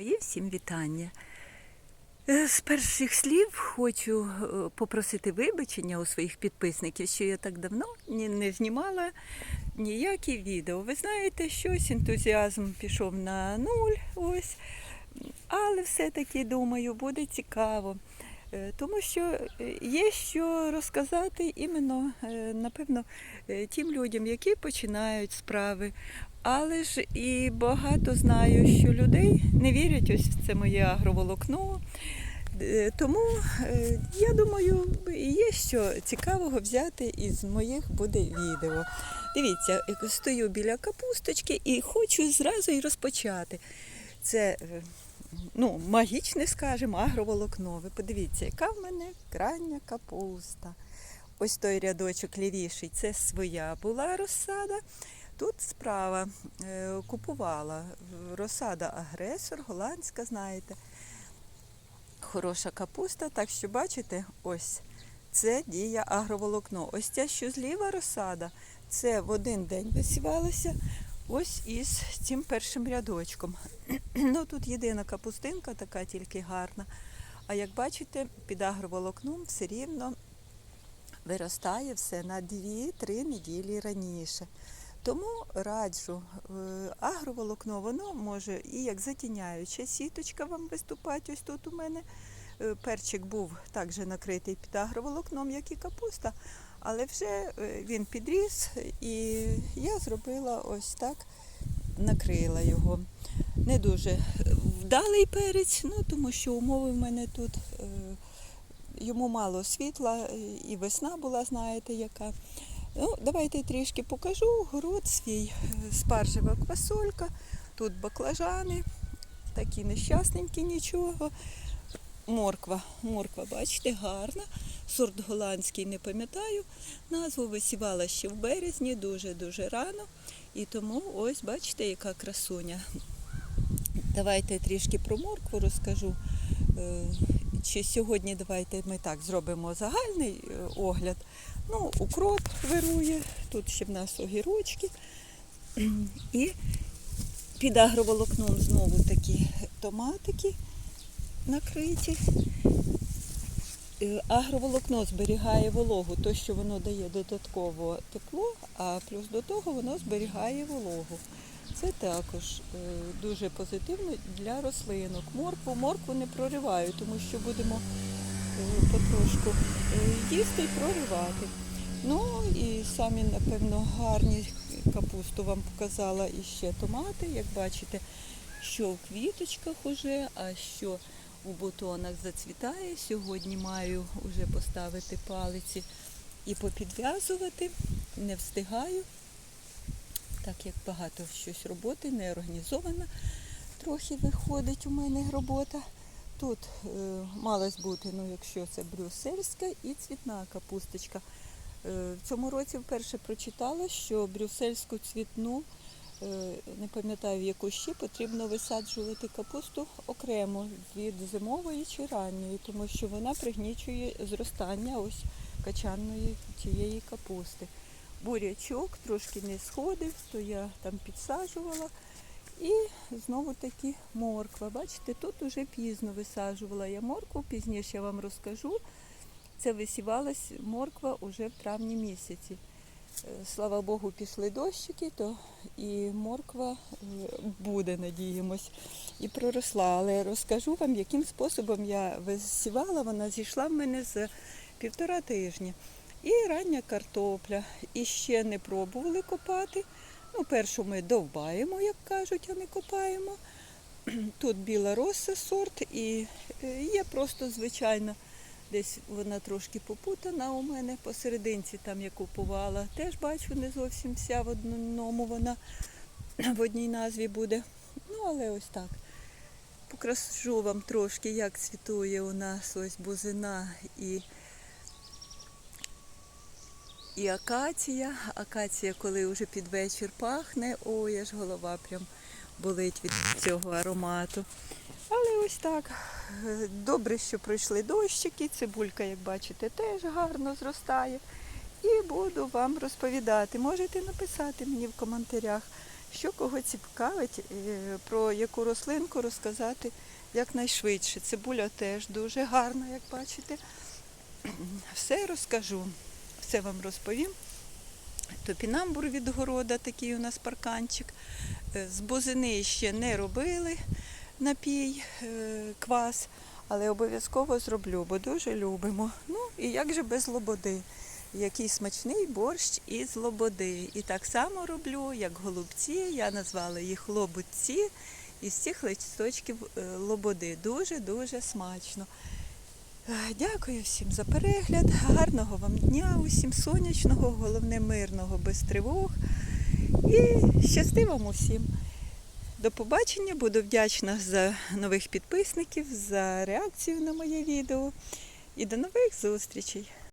Мої всім вітання. Е, З перших слів хочу е, попросити вибачення у своїх підписників, що я так давно не знімала ніякі відео. Ви знаєте, щось ентузіазм пішов на нуль, ось. Але все-таки думаю, буде цікаво. Е, Тому що е, є що розказати іменно, е, напевно, тим людям, які починають справи. Але ж і багато знаю, що людей не вірять ось в це моє агроволокно. Тому я думаю, є що цікавого взяти із моїх буде відео. Дивіться, стою біля капусточки і хочу зразу і розпочати. Це ну, магічне, скажімо, агроволокно. Ви подивіться, яка в мене крайня капуста. Ось той рядочок лівіший, це своя була розсада. Тут справа е, купувала розсада агресор, голландська, знаєте. Хороша капуста, так що бачите, ось це дія агроволокно. Ось ця що зліва розсада, це в один день висівалося ось із цим першим рядочком. ну тут єдина капустинка, така тільки гарна. А як бачите, під агроволокном все рівно виростає все на 2-3 неділі раніше. Тому раджу е, агроволокно, воно може і як затіняюча сіточка вам виступати. Ось тут у мене Е, перчик був також накритий під агроволокном, як і капуста, але вже е, він підріс, і я зробила ось так, накрила його. Не дуже вдалий перець, ну тому що умови в мене тут. е, Йому мало світла, е, і весна була, знаєте, яка. Ну, давайте трішки покажу. Город свій, е, спаржева квасолька, тут баклажани, такі нещасненькі, нічого. Морква, морква, бачите, гарна. Сорт голландський не пам'ятаю. Назву висівала ще в березні, дуже-дуже рано. І тому ось бачите, яка красуня. Давайте трішки про моркву розкажу. Е, Чи сьогодні давайте ми так зробимо загальний е, огляд. Ну, укроп вирує, тут ще в нас огірочки. І під агроволокном знову такі томатики накриті. Е, Агроволокно зберігає вологу, то що воно дає додатково тепло, а плюс до того воно зберігає вологу. Це також е, дуже позитивно для рослинок. Моркву, моркву не прориваю, тому що будемо е, потрошку їсти і проривати. Ну і самі, напевно, гарні капусту вам показала і ще томати, як бачите, що в квіточках уже, а що у бутонах зацвітає. Сьогодні маю вже поставити палиці і попідв'язувати. Не встигаю, так як багато щось роботи, не організована. Трохи виходить у мене робота. Тут е, малась бути, ну якщо це брюссельська і цвітна капусточка. Е, в цьому році вперше прочитала, що брюссельську цвітну не пам'ятаю, в яку ще потрібно висаджувати капусту окремо від зимової чи ранньої, тому що вона пригнічує зростання ось качанної цієї капусти. Бурячок трошки не сходив, то я там підсаджувала. І знову таки морква. Бачите, тут уже пізно висаджувала я моркву, пізніше я вам розкажу. Це висівалась морква уже в травні місяці. Слава Богу, пішли дощики, то і морква е, буде, надіємось, і проросла. Але розкажу вам, яким способом я висівала. Вона зійшла в мене з півтора тижні. І рання картопля. І ще не пробували копати. Ну, першу ми довбаємо, як кажуть, а не копаємо. Тут біла роса сорт і е, є просто звичайна. Десь вона трошки попутана у мене посерединці, там я купувала. Теж бачу, не зовсім вся в одному вона в одній назві буде. Ну, але ось так. Покажу вам трошки, як цвітує у нас ось бузина і, і акація. Акація, коли вже під вечір пахне, ой, аж голова прям болить від цього аромату. Ось так. Добре, що пройшли дощики, цибулька, як бачите, теж гарно зростає. І буду вам розповідати. Можете написати мені в коментарях, Що кого цікавить, е, про яку рослинку розказати якнайшвидше. Цибуля теж дуже гарна, як бачите. Все розкажу, все вам розповім. Топінамбур від города, такий у нас парканчик. Е, З бузини ще не робили напій, е, квас, але обов'язково зроблю, бо дуже любимо. Ну і як же без лободи? Який смачний борщ із лободи. І так само роблю, як голубці. Я назвала їх лобудці із цих листочків е, лободи. Дуже-дуже смачно. Е, Дякую всім за перегляд. Гарного вам дня, усім сонячного, головне мирного, без тривог. І щасти вам усім. До побачення, буду вдячна за нових підписників, за реакцію на моє відео. І до нових зустрічей!